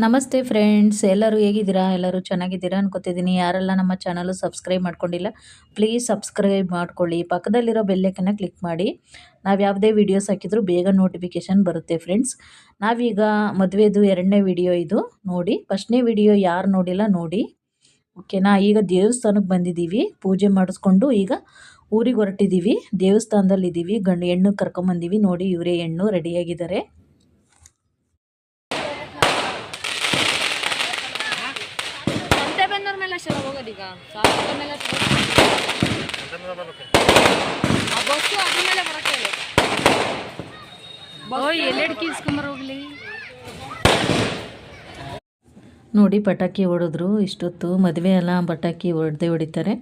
ನಮಸ್ತೆ ಫ್ರೆಂಡ್ಸ್ ಎಲ್ಲರೂ ಹೇಗಿದ್ದೀರಾ? ಎಲ್ಲರೂ ಚೆನ್ನಾಗಿದ್ದೀರಾ ಅನ್ಕೋತಿದ್ದೀನಿ. ಯಾರೆಲ್ಲ ನಮ್ಮ ಚಾನಲು ಸಬ್ಸ್ಕ್ರೈಬ್ ಮಾಡ್ಕೊಂಡಿಲ್ಲ ಪ್ಲೀಸ್ ಸಬ್ಸ್ಕ್ರೈಬ್ ಮಾಡ್ಕೊಳ್ಳಿ. ಪಕ್ಕದಲ್ಲಿರೋ ಬೆಲ್ಲೈಕನ್ನ ಕ್ಲಿಕ್ ಮಾಡಿ. ನಾವು ಯಾವುದೇ ವೀಡಿಯೋಸ್ ಹಾಕಿದರೂ ಬೇಗ ನೋಟಿಫಿಕೇಷನ್ ಬರುತ್ತೆ ಫ್ರೆಂಡ್ಸ್ ನಾವೀಗ ಮದುವೆದು ಎರಡನೇ ವಿಡಿಯೋ ಇದು. ನೋಡಿ ಫಸ್ಟ್ನೇ ವಿಡಿಯೋ ಯಾರು ನೋಡಿಲ್ಲ ನೋಡಿ. ಓಕೆನಾ ಈಗ ದೇವಸ್ಥಾನಕ್ಕೆ ಬಂದಿದ್ದೀವಿ. ಪೂಜೆ ಮಾಡಿಸ್ಕೊಂಡು ಈಗ ಊರಿಗೆ ಹೊರಟಿದ್ದೀವಿ. ದೇವಸ್ಥಾನದಲ್ಲಿದ್ದೀವಿ. ಗಂಡು ಹೆಣ್ಣು ಕರ್ಕೊಂಬಂದೀವಿ. ನೋಡಿ, ಇವರೇ ಹೆಣ್ಣು ರೆಡಿಯಾಗಿದ್ದಾರೆ ಅಷ್ಟೇ ಹೋಗೋದೀಗ ಮೇಲೆ ಆ ಬಸ್ಸು ಅದ್ರ ಮೇಲೆ ಬರಕ್ಕೆ ಎಲ್ಲೆಡ್ ಕೀಸ್ಕೊಂಬರ್ ಎಲ್ಲೆಡ್ಕಿ ಇಸ್ಕೊಂಬರ್ ಹೋಗ್ಲಿ ನೋಡಿ ಪಟಾಕಿ ಹೊಡೆದ್ರು. ಇಷ್ಟೊತ್ತು ಮದುವೆ ಎಲ್ಲ ಪಟಾಕಿ ಹೊಡೆದೇ ಹೊಡಿತಾರೆ.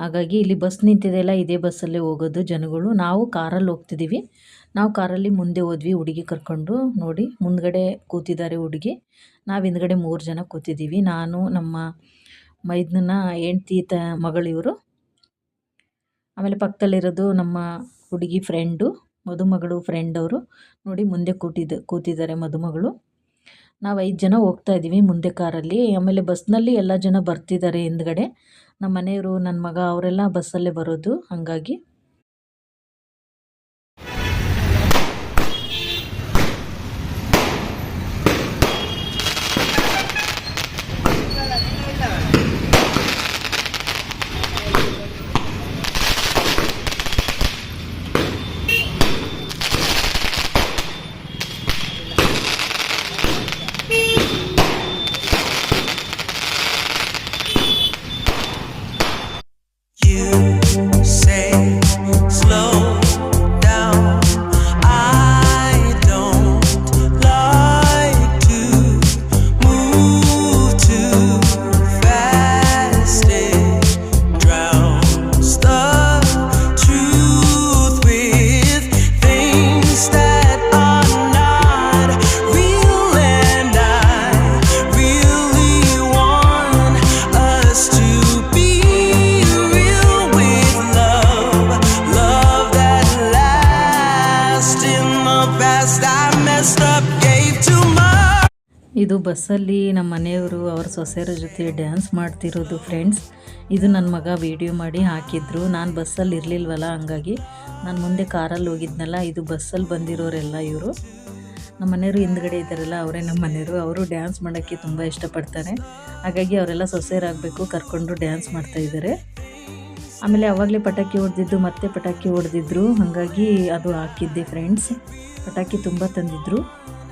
ಹಾಗಾಗಿ ಇಲ್ಲಿ ಬಸ್ ನಿಂತಿದೆಯಲ್ಲ ಇದೇ ಬಸ್ಸಲ್ಲೇ ಹೋಗೋದು ಜನಗಳು. ನಾವು ಕಾರಲ್ಲಿ ಹೋಗ್ತಿದ್ದೀವಿ. ನಾವು ಕಾರಲ್ಲಿ ಮುಂದೆ ಹೋದ್ವಿ ಹುಡುಗಿ ಕರ್ಕೊಂಡು. ನೋಡಿ ಮುಂದ್ಗಡೆ ಕೂತಿದ್ದಾರೆ ಹುಡುಗಿ. ನಾವು ಹಿಂದ್ಗಡೆ ಮೂರು ಜನ ಕೂತಿದ್ದೀವಿ. ನಾನು ನಮ್ಮ ಮೈದ್ನನ್ನ ಹೆಂಡ್ತಿ ತ ಮಗಳಿವರು ಆಮೇಲೆ ಪಕ್ಕದಲ್ಲಿರೋದು ನಮ್ಮ ಹುಡುಗಿ ಫ್ರೆಂಡು ಮದುಮಗಳು ಫ್ರೆಂಡ್ ಅವರು. ನೋಡಿ ಮುಂದೆ ಕೂತಿದ್ದ ಕೂತಿದ್ದಾರೆ ಮದುಮಗಳು. ನಾವು ಐದು ಜನ ಹೋಗ್ತಾ ಇದ್ದೀವಿ ಮುಂದೆ ಕಾರಲ್ಲಿ. ಆಮೇಲೆ ಬಸ್ನಲ್ಲಿ ಎಲ್ಲ ಜನ ಬರ್ತಿದ್ದಾರೆ ಹಿಂದ್ಗಡೆ. ನಮ್ಮ ಮನೆಯವರು ನನ್ನ ಮಗ, ಅವರೆಲ್ಲ ಬಸ್ಸಲ್ಲೇ ಬರೋದು, ಹಾಗಾಗಿ. ಬಸ್ಸಲ್ಲಿ ನಮ್ಮ ಮನೆಯವರು ಅವ್ರ ಸೊಸೆಯರ ಜೊತೆ ಡ್ಯಾನ್ಸ್ ಮಾಡ್ತಿರೋದು ಫ್ರೆಂಡ್ಸ್. ಇದು ನನ್ನ ಮಗ ವೀಡಿಯೋ ಮಾಡಿ ಹಾಕಿದ್ರು. ನಾನು ಬಸ್ಸಲ್ಲಿ ಇರಲಿಲ್ವಲ್ಲ, ಹಂಗಾಗಿ ನಾನು ಮುಂದೆ ಕಾರಲ್ಲಿ ಹೋಗಿದ್ನಲ್ಲ, ಇದು ಬಸ್ಸಲ್ಲಿ ಬಂದಿರೋರೆಲ್ಲ ಇವರು. ನಮ್ಮ ಮನೆಯವರು ಹಿಂದ್ಗಡೆ ಇದ್ದಾರಲ್ಲ, ಅವರೇ ನಮ್ಮ ಮನೆಯವರು. ಅವರು ಡ್ಯಾನ್ಸ್ ಮಾಡೋಕ್ಕೆ ತುಂಬ ಇಷ್ಟಪಡ್ತಾರೆ. ಹಾಗಾಗಿ ಅವರೆಲ್ಲ ಸೊಸೆಯರಾಗಬೇಕು, ಕರ್ಕೊಂಡು ಡ್ಯಾನ್ಸ್ ಮಾಡ್ತಾ ಇದ್ದಾರೆ. ಆಮೇಲೆ ಅವಾಗಲೇ ಪಟಾಕಿ ಹೊಡೆದಿದ್ದು, ಮತ್ತೆ ಪಟಾಕಿ ಹೊಡೆದಿದ್ರು. ಹಾಗಾಗಿ ಅದು ಹಾಕಿದ್ದೆ ಫ್ರೆಂಡ್ಸ್. ಪಟಾಕಿ ತುಂಬ ತಂದಿದ್ರು.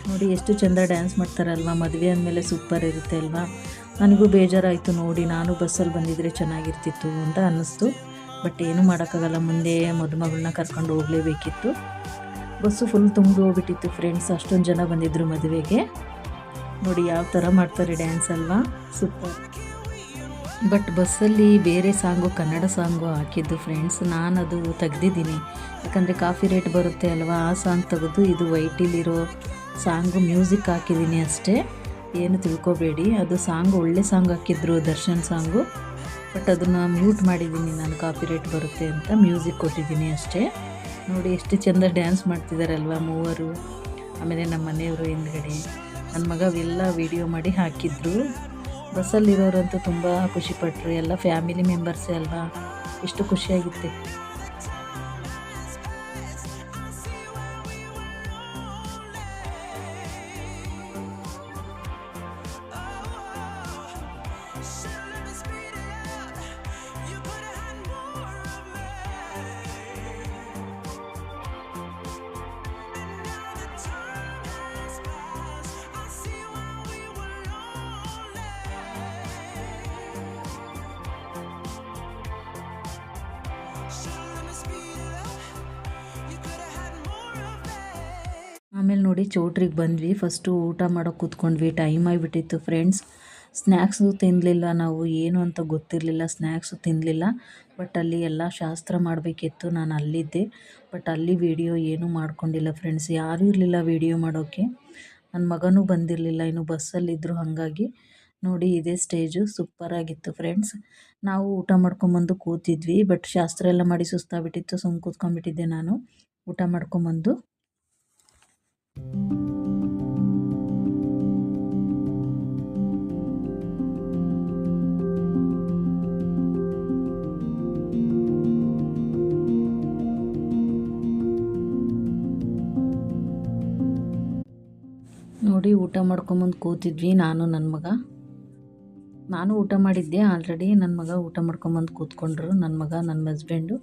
ನೋಡಿ ಎಷ್ಟು ಚಂದ ಡ್ಯಾನ್ಸ್ ಮಾಡ್ತಾರಲ್ವ? ಮದುವೆ ಅಂದಮೇಲೆ ಸೂಪರ್ ಇರುತ್ತೆ ಅಲ್ವಾ? ನನಗೂ ಬೇಜಾರಾಯಿತು ನೋಡಿ, ನಾನು ಬಸ್ಸಲ್ಲಿ ಬಂದಿದ್ದರೆ ಚೆನ್ನಾಗಿರ್ತಿತ್ತು ಅಂತ ಅನ್ನಿಸ್ತು. ಬಟ್ ಏನು ಮಾಡೋಕ್ಕಾಗಲ್ಲ, ಮುಂದೆ ಮದುಮಗಳನ್ನ ಕರ್ಕೊಂಡು ಹೋಗಲೇಬೇಕಿತ್ತು. ಬಸ್ಸು ಫುಲ್ ತುಂಬಿ ಹೋಗ್ಬಿಟ್ಟಿತ್ತು ಫ್ರೆಂಡ್ಸ್ ಅಷ್ಟೊಂದು ಜನ ಬಂದಿದ್ದರು ಮದುವೆಗೆ. ನೋಡಿ ಯಾವ ಥರ ಮಾಡ್ತಾರೆ ಡ್ಯಾನ್ಸ್ ಅಲ್ವಾ? ಸೂಪರ್ ಬಟ್ ಬಸ್ಸಲ್ಲಿ ಬೇರೆ ಸಾಂಗು, ಕನ್ನಡ ಸಾಂಗು ಹಾಕಿದ್ದು ಫ್ರೆಂಡ್ಸ್ ನಾನು ಅದು ತೆಗ್ದಿದ್ದೀನಿ. ಯಾಕಂದರೆ ಕಾಫಿ ರೇಟ್ ಬರುತ್ತೆ ಅಲ್ವಾ? ಆ ಸಾಂಗ್ ತೆಗೆದು ಇದು ವೈಟಿಲಿರೋ ಸಾಂಗು ಮ್ಯೂಸಿಕ್ ಹಾಕಿದ್ದೀನಿ ಅಷ್ಟೇ. ಏನು ತಿಳ್ಕೊಬೇಡಿ, ಅದು ಸಾಂಗ್ ಒಳ್ಳೆ ಸಾಂಗ್ ಹಾಕಿದ್ರು, ದರ್ಶನ್ ಸಾಂಗು. ಬಟ್ ಅದನ್ನು ಮ್ಯೂಟ್ ಮಾಡಿದ್ದೀನಿ, ನಾನು ಕಾಪಿ ರೇಟ್ ಬರುತ್ತೆ ಅಂತ ಮ್ಯೂಸಿಕ್ ಕೊಟ್ಟಿದ್ದೀನಿ ಅಷ್ಟೇ. ನೋಡಿ, ಎಷ್ಟು ಚೆಂದ ಡ್ಯಾನ್ಸ್ ಮಾಡ್ತಿದ್ದಾರಲ್ವ ಮೂವರು. ಆಮೇಲೆ ನಮ್ಮ ಮನೆಯವರು ಹಿಂದ್ಗಡೆ. ನನ್ನ ಮಗ ಎಲ್ಲ ವಿಡಿಯೋ ಮಾಡಿ ಹಾಕಿದ್ರು. ಬಸ್ಸಲ್ಲಿರೋರಂತೂ ತುಂಬ ಖುಷಿಪಟ್ಟರು ಎಲ್ಲ ಫ್ಯಾಮಿಲಿ ಮೆಂಬರ್ಸೇ ಅಲ್ವಾ? ಎಷ್ಟು ಖುಷಿಯಾಗಿತ್ತೆ. ನೋಡಿ ಚೌಟ್ರಿಗೆ ಬಂದ್ವಿ. ಫಸ್ಟು ಊಟ ಮಾಡೋಕೆ ಕೂತ್ಕೊಂಡ್ವಿ. ಟೈಮ್ ಆಗಿಬಿಟ್ಟಿತ್ತು ಫ್ರೆಂಡ್ಸ್ ಸ್ನ್ಯಾಕ್ಸು ತಿನ್ನಲಿಲ್ಲ ನಾವು. ಏನು ಅಂತ ಗೊತ್ತಿರಲಿಲ್ಲ. ಸ್ನ್ಯಾಕ್ಸು ತಿನ್ನಲಿಲ್ಲ ಬಟ್ ಅಲ್ಲಿ ಎಲ್ಲ ಶಾಸ್ತ್ರ ಮಾಡಬೇಕಿತ್ತು. ನಾನು ಅಲ್ಲಿದ್ದೆ. ಬಟ್ ಅಲ್ಲಿ ವೀಡಿಯೋ ಏನೂ ಮಾಡ್ಕೊಂಡಿಲ್ಲ ಫ್ರೆಂಡ್ಸ್ ಯಾರೂ ಇರಲಿಲ್ಲ ವೀಡಿಯೋ ಮಾಡೋಕ್ಕೆ ನನ್ನ ಮಗನೂ ಬಂದಿರಲಿಲ್ಲ. ಇನ್ನು ಬಸ್ಸಲ್ಲಿದ್ದರು ಹಾಗಾಗಿ. ನೋಡಿ ಇದೇ ಸ್ಟೇಜು ಸೂಪರಾಗಿತ್ತು ಫ್ರೆಂಡ್ಸ್ ನಾವು ಊಟ ಮಾಡ್ಕೊಂಬಂದು ಕೂತಿದ್ವಿ. ಬಟ್ ಶಾಸ್ತ್ರ ಎಲ್ಲ ಮಾಡಿ ಸುಸ್ತಾಗ್ಬಿಟ್ಟಿತ್ತು. ಸುಮ್ಮನೆ ಕೂತ್ಕೊಂಡ್ಬಿಟ್ಟಿದ್ದೆ ನಾನು. ಊಟ ಮಾಡ್ಕೊಂಬಂದು. ನೋಡಿ, ಊಟ ಮಾಡ್ಕೊಂಬಂದು ಕೂತಿದ್ವಿ ನಾನು ನನ್ನ ಮಗ. ನಾನು ಊಟ ಮಾಡಿದ್ದೆ ಆಲ್ರೆಡಿ ನನ್ನ ಮಗ ಊಟ ಮಾಡ್ಕೊಂಬಂದು ಕೂತ್ಕೊಂಡ್ರು. ನನ್ನ ಮಗ ನನ್ನ ಹಸ್ಬೆಂಡು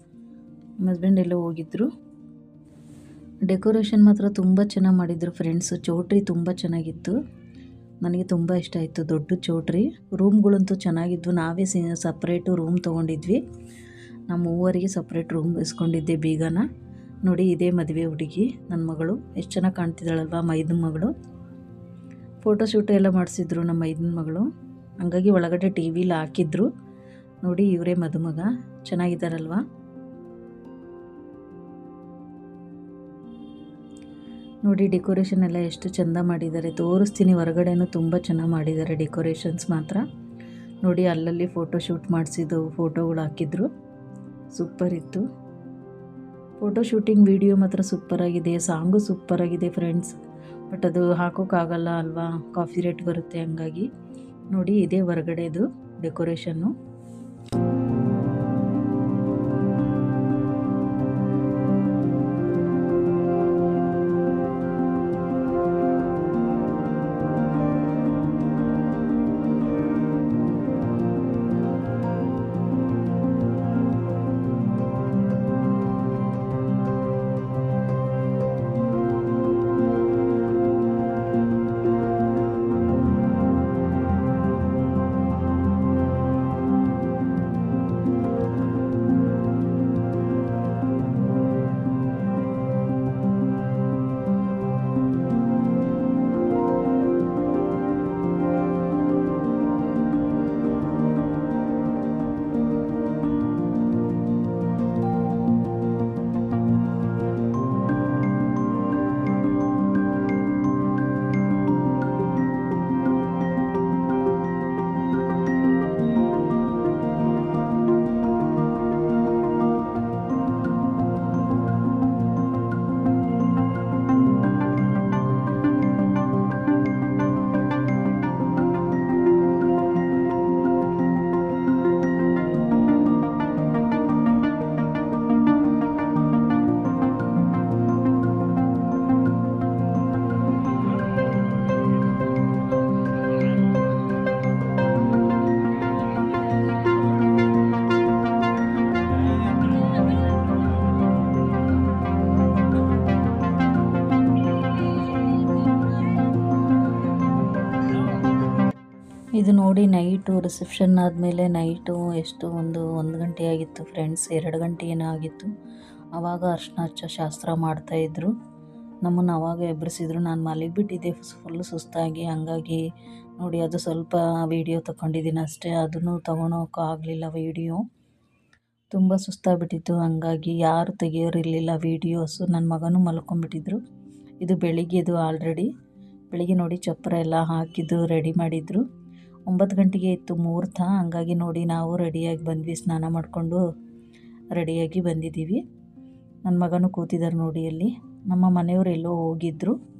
ನಮ್ಮ ಹಸ್ಬೆಂಡ್ ಎಲ್ಲೋ ಹೋಗಿದ್ರು. ಡೆಕೋರೇಷನ್ ಮಾತ್ರ ತುಂಬ ಚೆನ್ನಾಗಿ ಮಾಡಿದ್ರು ಫ್ರೆಂಡ್ಸು ಚೌಟ್ರಿ ತುಂಬ ಚೆನ್ನಾಗಿತ್ತು. ನನಗೆ ತುಂಬ ಇಷ್ಟ ಆಯಿತು, ದೊಡ್ಡ ಚೌಟ್ರಿ. ರೂಮ್ಗಳಂತೂ ಚೆನ್ನಾಗಿದ್ವು. ನಾವೇ ಸಿ ಸಪ್ರೇಟು ರೂಮ್ ತೊಗೊಂಡಿದ್ವಿ. ನಮ್ಮ ಮೂವರಿಗೆ ಸಪ್ರೇಟ್ ರೂಮ್ ಇಸ್ಕೊಂಡಿದ್ದೆ ಬೀಗನ. ನೋಡಿ, ಇದೇ ಮದುವೆ ಹುಡುಗಿ ನನ್ನ ಮಗಳು. ಎಷ್ಟು ಚೆನ್ನಾಗಿ ಕಾಣ್ತಿದ್ದಾಳಲ್ವ ಮೈದನ ಮಗಳು. ಫೋಟೋಶೂಟ್ ಎಲ್ಲ ಮಾಡಿಸಿದ್ರು ನಮ್ಮ ಮೈದನ ಮಗಳು. ಹಂಗಾಗಿ ಒಳಗಡೆ ಟಿ ವಿಲಿ ಹಾಕಿದ್ರು. ನೋಡಿ, ಇವರೇ ಮದುಮಗ. ಚೆನ್ನಾಗಿದ್ದಾರಲ್ವಾ? ನೋಡಿ ಡೆಕೋರೇಷನ್ ಎಲ್ಲ ಎಷ್ಟು ಚೆಂದ ಮಾಡಿದ್ದಾರೆ. ತೋರಿಸ್ತೀನಿ, ಹೊರಗಡೆನೂ ತುಂಬ ಚೆನ್ನಾಗಿ ಮಾಡಿದ್ದಾರೆ ಡೆಕೋರೇಷನ್ಸ್ ಮಾತ್ರ. ನೋಡಿ, ಅಲ್ಲಲ್ಲಿ ಫೋಟೋ ಶೂಟ್ ಮಾಡಿಸಿದ್ದು ಫೋಟೋಗಳು ಹಾಕಿದ್ರು. ಸೂಪರ್ ಇತ್ತು. ಫೋಟೋ ಶೂಟಿಂಗ್ ವಿಡಿಯೋ ಮಾತ್ರ ಸೂಪರಾಗಿದೆ ಸಾಂಗು ಸೂಪರಾಗಿದೆ ಫ್ರೆಂಡ್ಸ್ ಬಟ್ ಅದು ಹಾಕೋಕ್ಕಾಗಲ್ಲ ಅಲ್ವಾ? ಕಾಫಿ ರೇಟ್ ಬರುತ್ತೆ ಹಂಗಾಗಿ. ನೋಡಿ, ಇದೇ ಹೊರಗಡೆದು ಡೆಕೋರೇಷನ್ನು ನೋಡಿ ನೈಟು ರಿಸೆಪ್ಷನ್ ಆದಮೇಲೆ ನೈಟು ಎಷ್ಟು ಒಂದು ಒಂದು ಗಂಟೆ ಆಗಿತ್ತು ಫ್ರೆಂಡ್ಸ್ ಎರಡು ಗಂಟೆ ಏನೋ ಆಗಿತ್ತು. ಆವಾಗ ಹಚ್ಚ ಶಾಸ್ತ್ರ ಮಾಡ್ತಾಯಿದ್ರು ನಮ್ಮನ್ನು ಅವಾಗ ಎಬ್ಬರಿಸಿದ್ರು ನಾನು ಮಲಗಿಬಿಟ್ಟಿದ್ದೆ ಫುಲ್ ಸುಸ್ತಾಗಿ. ಹಂಗಾಗಿ ನೋಡಿ ಅದು ಸ್ವಲ್ಪ ವೀಡಿಯೋ ತಗೊಂಡಿದ್ದೀನಿ ಅಷ್ಟೇ. ಅದನ್ನು ತೊಗೊಳೋಕ್ಕಾಗಲಿಲ್ಲ ವೀಡಿಯೋ ತುಂಬ ಸುಸ್ತಾಗಿಬಿಟ್ಟಿತ್ತು. ಹಂಗಾಗಿ ಯಾರು ತೆಗಿಯೋರಿರಲಿಲ್ಲ ವೀಡಿಯೋಸು ನನ್ನ ಮಗನೂ ಮಲ್ಕೊಂಡ್ಬಿಟ್ಟಿದ್ರು. ಇದು ಬೆಳಿಗ್ಗೆದು ಆಲ್ರೆಡಿ ಬೆಳಿಗ್ಗೆ ನೋಡಿ ಚಪ್ಪರ ಎಲ್ಲ ಹಾಕಿದ್ದು ರೆಡಿ ಮಾಡಿದ್ರು. ಒಂಬತ್ತು ಗಂಟೆಗೆ ಇತ್ತು ಮುಹೂರ್ತ ಹಂಗಾಗಿ ನೋಡಿ ನಾವು ರೆಡಿಯಾಗಿ ಬಂದ್ವಿ, ಸ್ನಾನ ಮಾಡಿಕೊಂಡು ರೆಡಿಯಾಗಿ ಬಂದಿದ್ದೀವಿ. ನನ್ನ ಮಗನೂ ಕೂತಿದ್ದಾರೆ ನೋಡಿ ಅಲ್ಲಿ. ನಮ್ಮ ಮನೆಯವರು ಎಲ್ಲೋ ಹೋಗಿದ್ರು.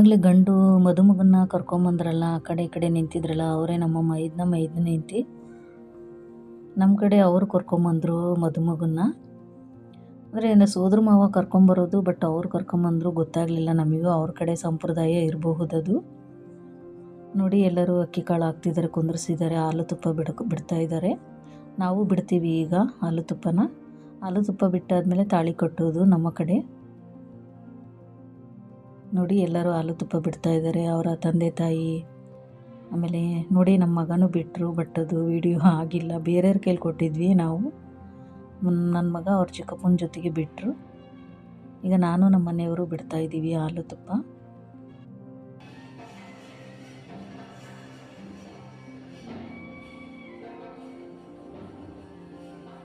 ಆವಾಗಲೇ ಗಂಡು ಮದುಮಗನ್ನ ಕರ್ಕೊಂಬಂದ್ರಲ್ಲ, ಆ ಕಡೆ ಈ ಕಡೆ ನಿಂತಿದ್ರಲ್ಲ, ಅವರೇ ನಮ್ಮ ಮೈದನ ಮೈದನ ನಿಂತಿ ನಮ್ಮ ಕಡೆ ಅವರು ಕರ್ಕೊಂಬಂದರು ಮದುಮಗನ್ನ. ಅಂದರೆ ಏನು ಸೋದ್ರ ಮಾವ ಕರ್ಕೊಂಬರೋದು, ಬಟ್ ಅವ್ರು ಕರ್ಕೊಂಬಂದರು ಗೊತ್ತಾಗಲಿಲ್ಲ ನಮಗೂ. ಅವ್ರ ಕಡೆ ಸಂಪ್ರದಾಯ ಇರಬಹುದದು. ನೋಡಿ, ಎಲ್ಲರೂ ಅಕ್ಕಿ ಕಾಳು ಹಾಕ್ತಿದ್ದಾರೆ ಕುಂದ್ರಿಸಿದ್ದಾರೆ ಹಾಲು ತುಪ್ಪ ಬಿಡಕ್ಕೆ ಬಿಡ್ತಾ ಇದ್ದಾರೆ ನಾವು ಬಿಡ್ತೀವಿ ಈಗ ಹಾಲು ತುಪ್ಪನ. ಹಾಲು ತುಪ್ಪ ಬಿಟ್ಟಾದಮೇಲೆ ತಾಳಿ ಕಟ್ಟೋದು ನಮ್ಮ ಕಡೆ. ನೋಡಿ ಎಲ್ಲರೂ ಹಾಲು ತುಪ್ಪ ಬಿಡ್ತಾ ಇದ್ದಾರೆ. ಅವರ ತಂದೆ ತಾಯಿ, ಆಮೇಲೆ ನೋಡಿ ನಮ್ಮ ಮಗನೂ ಬಿಟ್ಟರು ಬಟ್ ಅದು ವಿಡಿಯೋ ಆಗಿಲ್ಲ. ಬೇರೆಯವ್ರ ಕೈಲಿ ಕೊಟ್ಟಿದ್ವಿ ನಾವು. ನನ್ನ ಮಗ ಅವ್ರ ಚಿಕ್ಕಪ್ಪನ ಜೊತೆಗೆ ಬಿಟ್ಟರು ಈಗ ನಾನು ನಮ್ಮ ಮನೆಯವರು ಬಿಡ್ತಾಯಿದ್ದೀವಿ ಹಾಲು ತುಪ್ಪ.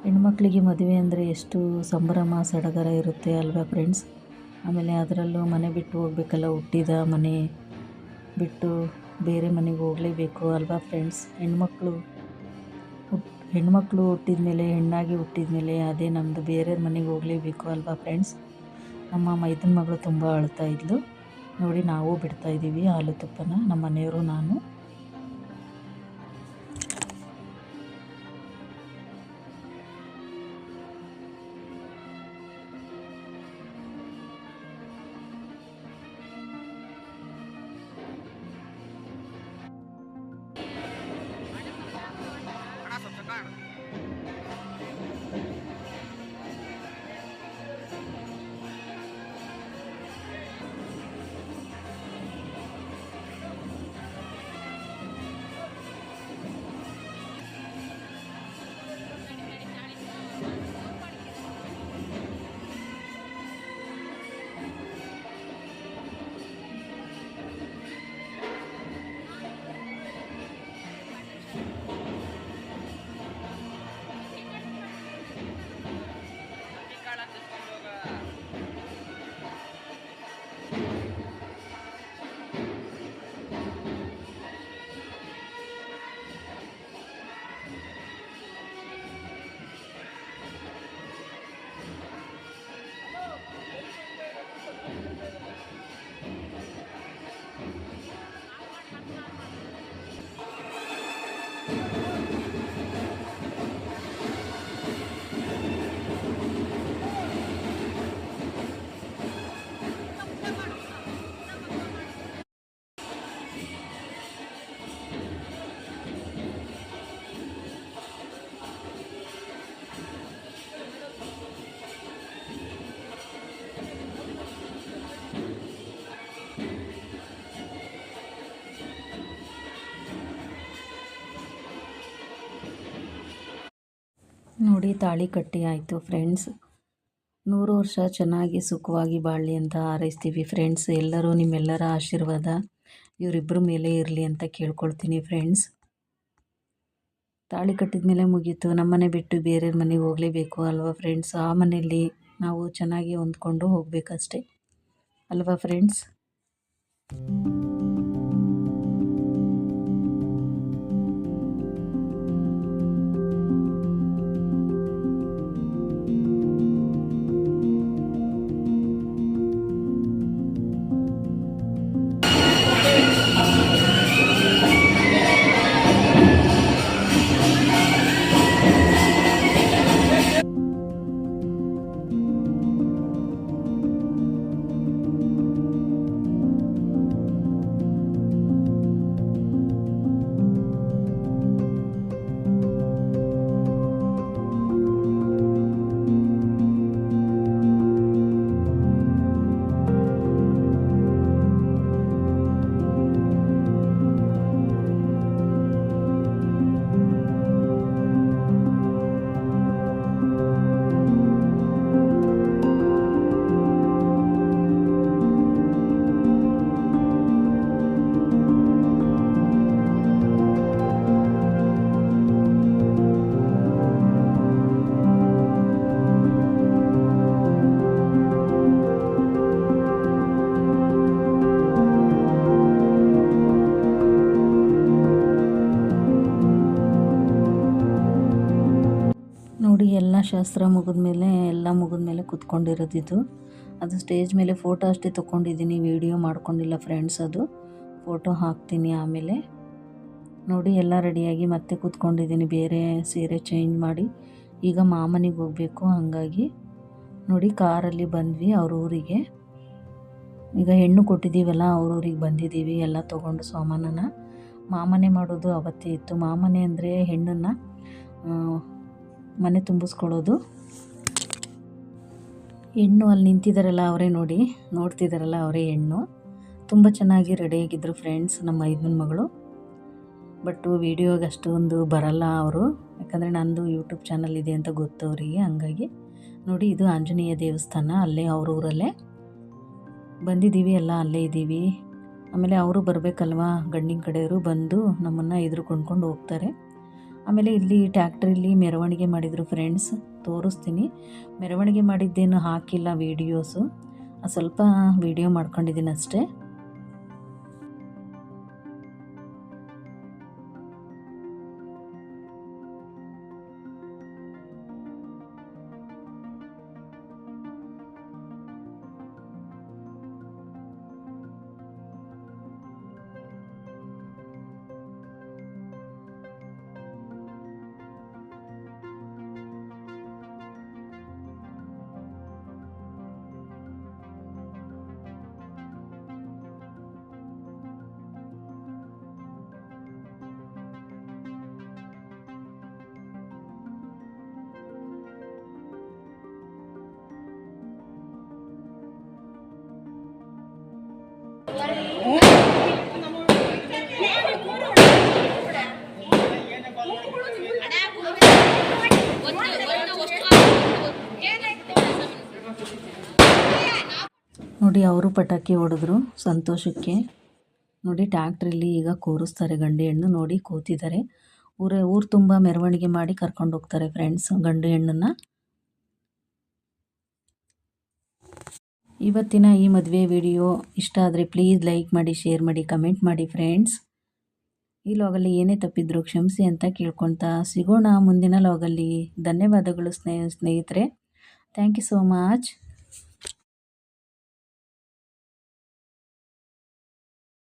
ಹೆಣ್ಮಕ್ಳಿಗೆ ಮದುವೆ ಅಂದರೆ ಎಷ್ಟು ಸಂಭ್ರಮ, ಸಡಗರ ಇರುತ್ತೆ ಅಲ್ವಾ ಫ್ರೆಂಡ್ಸ್ ಆಮೇಲೆ ಅದರಲ್ಲೂ ಮನೆ ಬಿಟ್ಟು ಹೋಗ್ಬೇಕಲ್ಲ, ಹುಟ್ಟಿದ ಮನೆ ಬಿಟ್ಟು ಬೇರೆ ಮನೆಗೆ ಹೋಗಲೇಬೇಕು ಅಲ್ವಾ ಫ್ರೆಂಡ್ಸ್ ಹೆಣ್ಮಕ್ಳು ಹುಟ್, ಹೆಣ್ಮಕ್ಳು ಹುಟ್ಟಿದ ಮೇಲೆ ಹೆಣ್ಣಾಗಿ ಹುಟ್ಟಿದ ಮೇಲೆ ಅದೇ ನಮ್ಮದು ಬೇರೆ ಮನೆಗೆ ಹೋಗಲೇಬೇಕು ಅಲ್ವಾ ಫ್ರೆಂಡ್ಸ್ ನಮ್ಮ ಮೈದನ ಮಗಳು ತುಂಬ ಅಳ್ತಾ ಇದ್ಲು. ನೋಡಿ, ನಾವು ಬಿಡ್ತಾ ಇದ್ದೀವಿ ಹಾಲು ತುಪ್ಪನ ನಮ್ಮ ಮನೆಯವರು ನಾನು. ನೋಡಿ ತಾಳಿ ಕಟ್ಟಿ ಆಯಿತು ಫ್ರೆಂಡ್ಸ್ ನೂರು ವರ್ಷ ಚೆನ್ನಾಗಿ ಸುಖವಾಗಿ ಬಾಳಲಿ ಅಂತ ಹಾರೈಸ್ತೀವಿ ಫ್ರೆಂಡ್ಸ್ ಎಲ್ಲರೂ ನಿಮ್ಮೆಲ್ಲರ ಆಶೀರ್ವಾದ ಇವರಿಬ್ಬರ ಮೇಲೆ ಇರಲಿ ಅಂತ ಕೇಳ್ಕೊಳ್ತೀನಿ ಫ್ರೆಂಡ್ಸ್ ತಾಳಿ ಕಟ್ಟಿದ ಮೇಲೆ ಮುಗೀತು ನಮ್ಮನೆ ಬಿಟ್ಟು ಬೇರೆ ಮನೆಗೆ ಹೋಗಲೇಬೇಕು ಅಲ್ವಾ ಫ್ರೆಂಡ್ಸ್ ಆ ಮನೆಯಲ್ಲಿ ನಾವು ಚೆನ್ನಾಗಿ ಹೊಂದ್ಕೊಂಡು ಹೋಗಬೇಕಷ್ಟೆ. ಅಲ್ವಾ ಫ್ರೆಂಡ್ಸ್ ನೋಡಿ ಎಲ್ಲ ಶಾಸ್ತ್ರ ಮುಗಿದ್ಮೇಲೆ ಎಲ್ಲ ಮುಗಿದ್ಮೇಲೆ ಕುತ್ಕೊಂಡಿರೋದಿದ್ದು ಅದು ಸ್ಟೇಜ್ ಮೇಲೆ ಫೋಟೋ ಅಷ್ಟೇ ತೊಗೊಂಡಿದ್ದೀನಿ ವೀಡಿಯೋ ಮಾಡ್ಕೊಂಡಿಲ್ಲ ಫ್ರೆಂಡ್ಸ್ ಅದು. ಫೋಟೋ ಹಾಕ್ತೀನಿ ಆಮೇಲೆ. ನೋಡಿ ಎಲ್ಲ ರೆಡಿಯಾಗಿ ಮತ್ತೆ ಕೂತ್ಕೊಂಡಿದ್ದೀನಿ ಬೇರೆ ಸೀರೆ ಚೇಂಜ್ ಮಾಡಿ. ಈಗ ಮಾಮನಿಗೆ ಹೋಗಬೇಕು ಹಾಗಾಗಿ. ನೋಡಿ ಕಾರಲ್ಲಿ ಬಂದ್ವಿ ಅವ್ರ ಊರಿಗೆ. ಈಗ ಹೆಣ್ಣು ಕೊಟ್ಟಿದ್ದೀವಲ್ಲ ಅವ್ರ ಊರಿಗೆ ಬಂದಿದ್ದೀವಿ ಎಲ್ಲ ತೊಗೊಂಡು ಸಾಮಾನನ ಮಾಮನೆ ಮಾಡೋದು ಅವತ್ತೇ ಇತ್ತು. ಮಾಮನೆ ಅಂದರೆ ಹೆಣ್ಣನ್ನು ಮನೆ ತುಂಬಿಸ್ಕೊಳ್ಳೋದು. ಹೆಣ್ಣು ಅಲ್ಲಿ ನಿಂತಿದ್ದಾರಲ್ಲ ಅವರೇ ನೋಡಿ ನೋಡ್ತಿದ್ದಾರಲ್ಲ ಅವರೇ ಹೆಣ್ಣು. ತುಂಬ ಚೆನ್ನಾಗಿ ರೆಡಿಯಾಗಿದ್ದರು ಫ್ರೆಂಡ್ಸ್ ನಮ್ಮ ಐದನ ಮಗಳು. ಬಟ್ಟು ವೀಡಿಯೋಗೆ ಅಷ್ಟೊಂದು ಬರಲ್ಲ ಅವರು. ಯಾಕಂದರೆ ನಂದು ಯೂಟ್ಯೂಬ್ ಚಾನಲ್ ಇದೆ ಅಂತ ಗೊತ್ತು ಅವರಿಗೆ, ಹಂಗಾಗಿ ನೋಡಿ ಇದು ಆಂಜನೇಯ ದೇವಸ್ಥಾನ, ಅಲ್ಲೇ ಅವ್ರ ಊರಲ್ಲೇ. ಬಂದಿದ್ದೀವಿ ಎಲ್ಲ, ಅಲ್ಲೇ ಇದ್ದೀವಿ. ಆಮೇಲೆ ಅವರು ಬರಬೇಕಲ್ವಾ, ಗಂಡಿನ ಕಡೆಯವರು ಬಂದು ನಮ್ಮನ್ನು ಎದುರು ಕೊಂಡ್ಕೊಂಡು ಹೋಗ್ತಾರೆ. ಆಮೇಲೆ ಇಲ್ಲಿ ಟ್ಯಾಕ್ಟ್ರಿಲಿ ಮೆರವಣಿಗೆ ಮಾಡಿದರು ಫ್ರೆಂಡ್ಸ್ ತೋರಿಸ್ತೀನಿ. ಮೆರವಣಿಗೆ ಮಾಡಿದ್ದೇನು ಹಾಕಿಲ್ಲ ವೀಡಿಯೋಸು ಸ್ವಲ್ಪ ವೀಡಿಯೋ ಮಾಡ್ಕೊಂಡಿದ್ದೀನಿ ಅಷ್ಟೇ. ಅವರು ಪಟಾಕಿ ಹೊಡೆದ್ರು ಸಂತೋಷಕ್ಕೆ. ನೋಡಿ ಟ್ಯಾಕ್ಟ್ರಲ್ಲಿ ಈಗ ಕೂರಿಸ್ತಾರೆ. ಗಂಡು ಹೆಣ್ಣು ನೋಡಿ ಕೂತಿದ್ದಾರೆ. ಊರೇ, ಊರು ತುಂಬ ಮೆರವಣಿಗೆ ಮಾಡಿ ಕರ್ಕೊಂಡು ಹೋಗ್ತಾರೆ ಫ್ರೆಂಡ್ಸ್ ಗಂಡು ಹೆಣ್ಣನ್ನು. ಇವತ್ತಿನ ಈ ಮದುವೆ ವಿಡಿಯೋ ಇಷ್ಟ ಆದರೆ ಪ್ಲೀಸ್ ಲೈಕ್ ಮಾಡಿ ಶೇರ್ ಮಾಡಿ ಕಮೆಂಟ್ ಮಾಡಿ ಫ್ರೆಂಡ್ಸ್ ಈ ಲಾಗಲ್ಲಿ ಏನೇ ತಪ್ಪಿದ್ರು ಕ್ಷಮಿಸಿ ಅಂತ ಕೇಳ್ಕೊತಾ ಸಿಗೋಣ ಮುಂದಿನ ಲಾಗಲ್ಲಿ ಧನ್ಯವಾದಗಳು ಸ್ನೇಹ ಸ್ನೇಹಿತರೆ ಥ್ಯಾಂಕ್ ಯು ಸೋ ಮಚ್